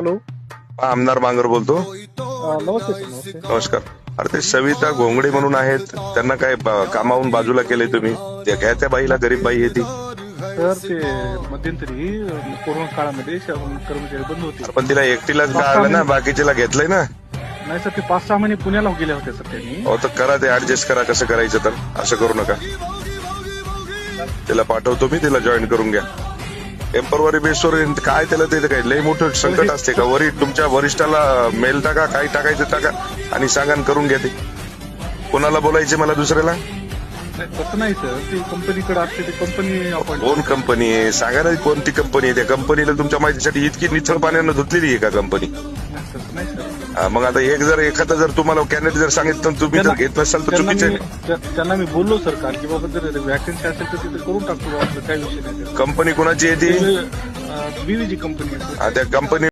Hello. आमदार बांगर बोलतो. नमस्ते नमस्कार. अरे ते सविता घोंगडे म्हणून आहेत. त्यांना काय कामावून बाजूला केले तुम्ही? त्या घ्या त्या बाईला गरीब बाई आहे ती. सर ते मध्यंतरी कोरोना काळामध्ये कर्मचारी बंद होते. पण तिला एकटीलाच काढलं ना? बाकीच्याला घेतलंय ना? नाही सर ते पाच सहा महिने पुण्याला गेले होते सर त्यांनी. हो तर करा ते ऍडजस्ट करा कसं करायचं तर. असं करू नका. तिला पाठवतो मी तिला जॉईन करून घ्या. टेम्परवरी बेसवर काय त्याला ते काय लई मोठं संकट असते का? वरी तुमच्या वरिष्ठाला मेल टाका काय टाकायचं टाका आणि सांगा करून घ्या ते. कोणाला बोलायचे मला दुसऱ्याला? नाही, तसं नाही सर ती कंपनीकडे असते ती कंपनी आपण कोण कंपनी आहे? सांगा ना कोणती कंपनी आहे? त्या कंपनीला तुमच्या माहितीसाठी इतकी निथळ पाण्यानं धुतलेली आहे का कंपनी नाही सर हा, मग आता एक जर एखादा जर तुम्हाला कॅन्डिडेट जर सांगितलं तर तुम्ही जर घेत नसाल तर त्यांना चुकीचं मी त्या- त्यांना मी बोललो सर काल की बाबा जर वॅकन्सी असेल तर तिथे करून टाकतो बाबा, काही विषय नाही. कंपनी कोणाची आहे ती? बीवीजी कंपनी आहे हा, त्या कंपनी